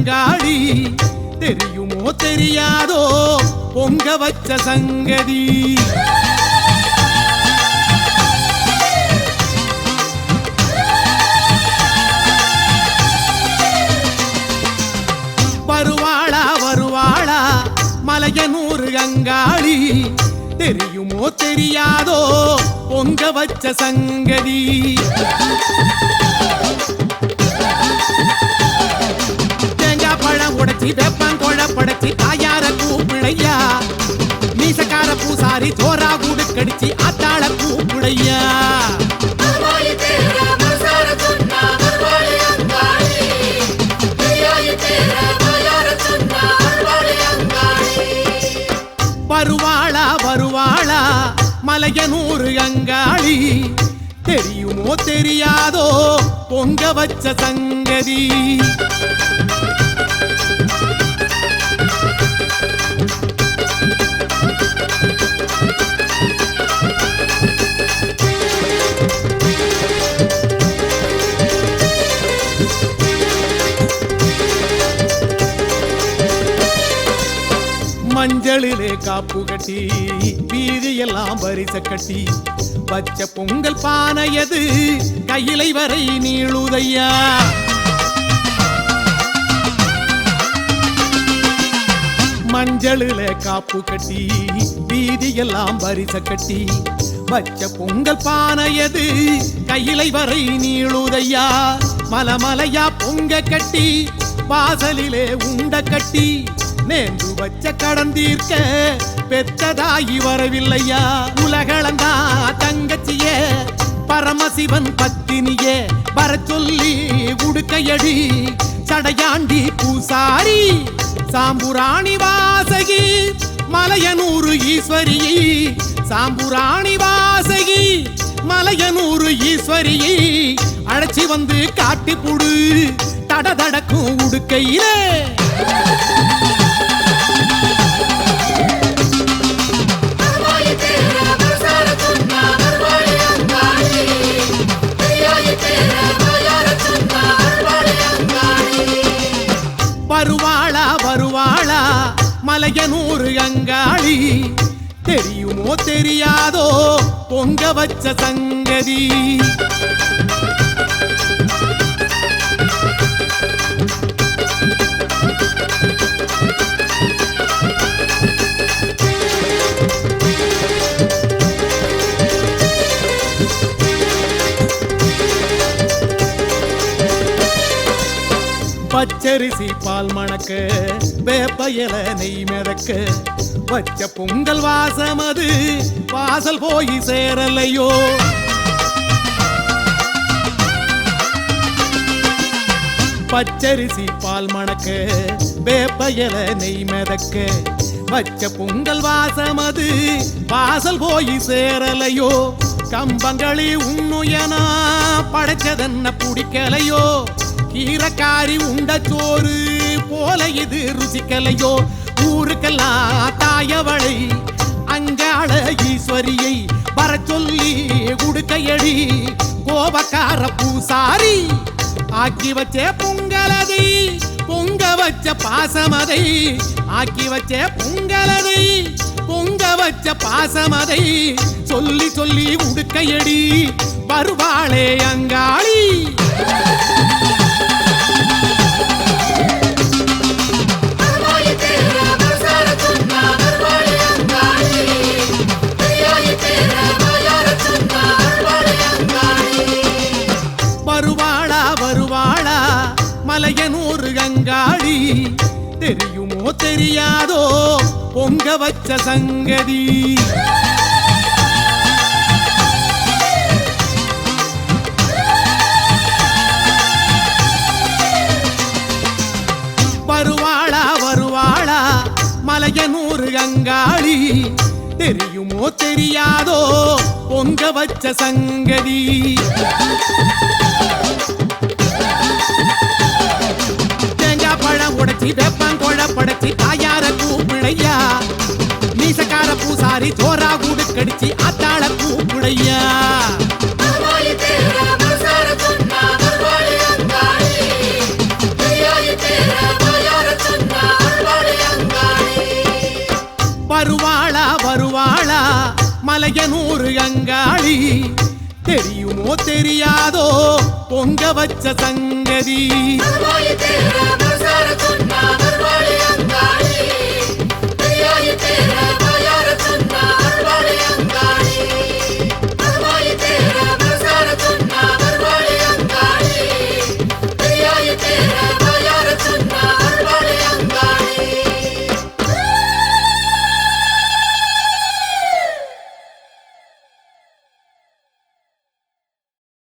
மலையனூர் தெரியுமோ தெரியாதோ பொங்க வச்ச சங்கதி. வருவாளா வருவாளா மலையனூர் அங்காளி தெரியுமோ தெரியாதோ பொங்க வச்ச சங்கதி. படைச்சி உடைச்சி வேப்பங்கொழ படைச்சி தாயார கூப்பிழையா மீசக்கார பூசாரி தோரா கூடு கடிச்சி ஆத்தாள கூப்பிழையா வருவாளா வருவாளா மலையனூர் அங்காளி. தெரியுமோ தெரியாதோ பொங்க வச்ச சங்கதி. கண்களிலே காப்பு கட்டி வீதியெல்லாம் பரிச கட்டி வச்ச பொங்கல் பானையது கையிலை வரை நீளுதையா? மஞ்சளிலே காப்பு கட்டி வீதியெல்லாம் பரிச கட்டி வச்ச பொங்கல் பானையது கையிலை வரை நீளுதையா? மலமலையா பொங்க கட்டி வாசலிலே உண்ட கட்டி நேர்ந்து வச்ச கடன் தீர்க்க பெற்றதாகி வரவில்லையா? உலகளந்தா தங்கச்சியே பரமசிவன் பத்தினியே வர சொல்லி உடுக்கையடி சடையாண்டி பூசாரி சாம்புராணி வாசகி மலையனூறு ஈஸ்வரி சாம்புராணி வாசகி மலையனூறு ஈஸ்வரி அழைச்சி வந்து காட்டி புடு தட தடக்கும் உடுக்கையிலே. மலையனூர் அங்காளி. தெரியுமோ தெரியாதோ பொங்க வச்ச சங்கதி. பச்சரிசி பால் மணக்க வேப்பயல நெய் மிதக்க. வச்ச பொங்கல் வாசம் அது வாசல் போய் சேரலையோ? பச்சரிசி பால் மணக்க வேப்பயல நெய் மிதக்க. வச்ச பொங்கல் வாசம் அது வாசல் போய் சேரலையோ? கம்பங்களி உண்ணுயனா படைச்சதென்ன பிடிக்கலையோ? கீரக்காரி உண்ட சோறு. போல இது ருசிக்கலையோ? ஊருக்கெல்லாம் தாயவளை. அங்காள ஈஸ்வரியை வர சொல்லி குடுக்கையடி கோபக்கார பூசாரி ஆக்கி வச்ச பொங்கலதை பொங்க வச்ச பாசமதை. ஆக்கி வச்ச பொங்கலதை பொங்க வச்ச பாசமதை. சொல்லி சொல்லி உடுக்கையடி. வருவாளே அங்கா தெரியாதோ பொங்க வச்ச சங்கதி. வருவாளா வருவாளா மலையனூறு அங்காளி தெரியுமோ தெரியாதோ பொங்க வச்ச சங்கதி. மலையனூறு அங்காளி. தெரியுமோ தெரியாதோ பொங்க வச்ச சங்கதி.